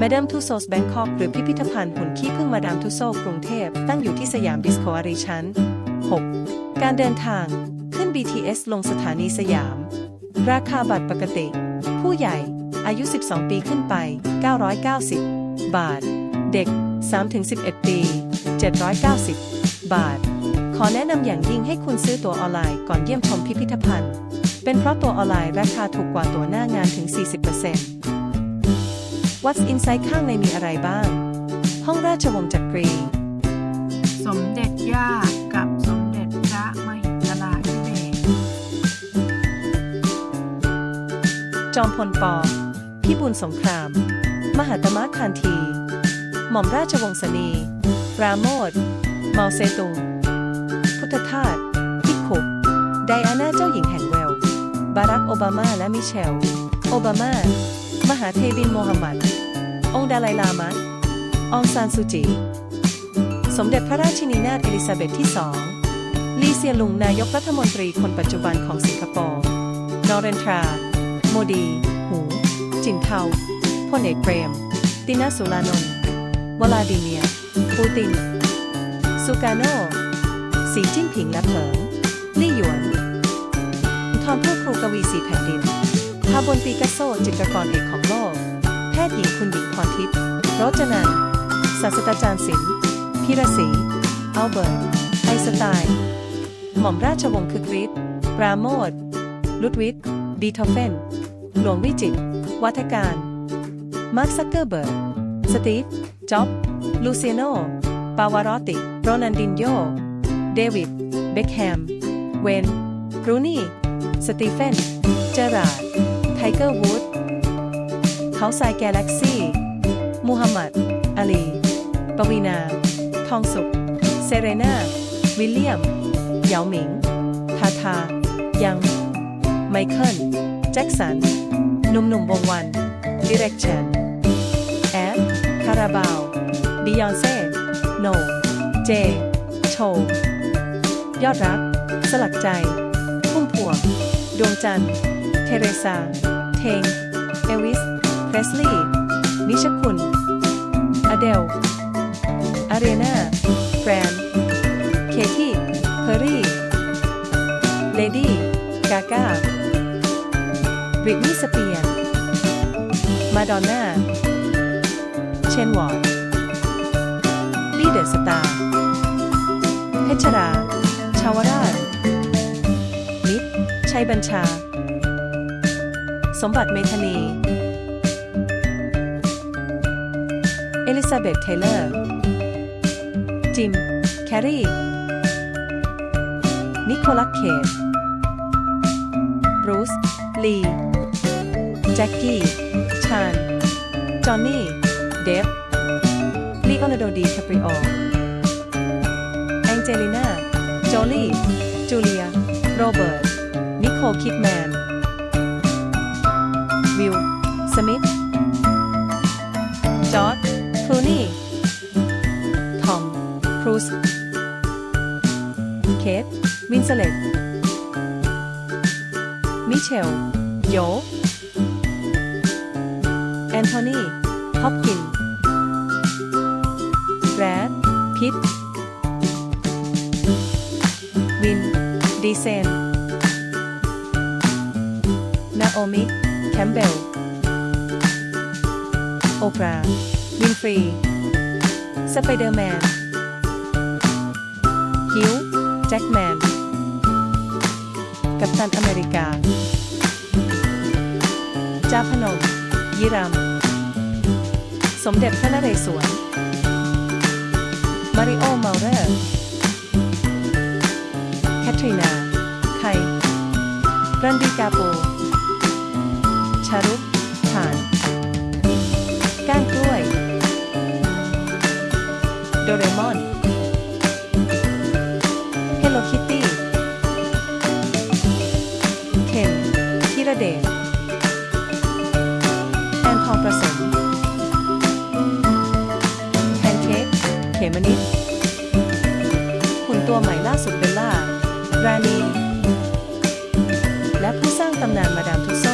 m a d a m Tussauds Bangkok หรือพิพิธภัณฑ์หุ่นขี้ผึ้งมาดามทุโซกรุงเทพ ตั้งอยู่ที่สยามดิสโ o อารีชั้น 6 การเดินทาง ขึ้น BTS ลงสถานีสยาม ราคาบัตรปกติ ผู้ใหญ่ อายุ 12 ปีขึ้นไป 990 บาท เด็ก 3-11 ปี 790 บาท ขอแนะนำอย่างยิ่งให้คุณซื้อตั๋วออนไลน์ก่อนเยี่ยมชมพิพิธภัณฑ์ เป็นเพราะตั๋วออนไลน์ราคาถูกกว่าตั๋วหน้างานถึง 40% What's Inside ข้างในมีอะไรบ้าง ห้องราชวงศ์จักรี สมเด็จย่ากับสมเด็จพระมหิดลาธิเบศรจอมพลปพิบูลสงคราม มหาตมะคานที หม่อมราชวงศ์สนีปราโมทเมาเซตุง พุทธทาสพิกขุไดอาน่าเจ้าหญิงแห่งเวลส์บารักโอบามาและมิเชล โอบามา มหาเทวินโมฮัมหมัด องค์ดาไลลามะ องซานซูจี สมเด็จพระราชินีนาถเอลิซาเบธที่สองลีเซียลุงนายกรัฐมนตรีคนปัจจุบันของสิงคโปร์นอเรนทรา โมดี หู จินเทาพลเอกเปรม ตินาสุรานนท์วลาดิเมียปูตินสุกาโนสีจิ้นผิงและเผิงลี่หยวน ทอมผู้ครูกวีสีแผ่นดิน พาบนปีกัสโซจิตรกรเอกของโลก แพทย์หญิงคุณหญิงพรทิพย์โรจนันท์ศาสตราจารย์ศิลป์พิรศรีอัลเบิร์ตไอน์สไตน์หม่อมราชวงศ์คึกฤทธิ์ปราโมทลุดวิทบีโธเฟน หลวงวิจิตรวัฒการ มาร์คซักเกอร์เบิร์ก สตีฟ จ็อบ ลูเซียโน ปาวารอติ โรนันดินโย เดวิด เบคแฮม เวน รูนี่ สตีเฟน เจอราร์ด ไทเกอร์วูดเขาทรายแกลเล็กซี่ มูฮัมหมัดอาลี ปวีนา ทองสุข เซเรนาวิลเลียม เหยาหมิง ทาทา ยัง ไมเคิล แจ็คสัน หนุ่มหนุ่มวงวัน ดิเรกชันแอดคาราบาวบิยอนเซ่โน เจ โช ยอดรัก สลักใจ พุ่มพวง ดวงจันทร์ เทเรซา เทง เอวิส เพรสลีย์นิชคุณ อเดล อารีนาแฟรน เคที่ เพอร์รี่ เลดี้ กาก้าบริตนีสเปียร์มาดอนน่า เชนวอร์ดลีเดอะสตาร์เพชรรา ชาวราชมิตรชัยบัญชา สมบัติเมธานี เอลิซาเบธเทเลอร์ จิม แครีนิโคลัสเคทบรูซ ลี แจ็คกี้ ชาน จอห์นนี่ เดฟลีโอนาร์โดดีคาปริโอ แองเจลิน่า โจลี่ จูเลีย โรเบิร์ต นิโคล คิดแมน เคทวินสเลตมิเชล โย แอนโทนี ฮอปกิน แรด พิตวิน ดีเซน นาโอมิ แคมเบล โอปราวินฟรี สไปเดอร์แมน ฮิว แจ็คแมน กัปตันอเมริกา จาพนม ยิรามสมเด็จพระนเรศวร มาริโอมาเรอร์ แคทรีนา ไครันดีกาโป ชารุกฐาน ก้านกล้วย โดเรมอน เดชแอนทองประสมแพนเค้กเขมนิดหุ่นตัวใหม่ล่าสุดเบลล่า รานีและผู้สร้างตำนานมาดามทุสโซ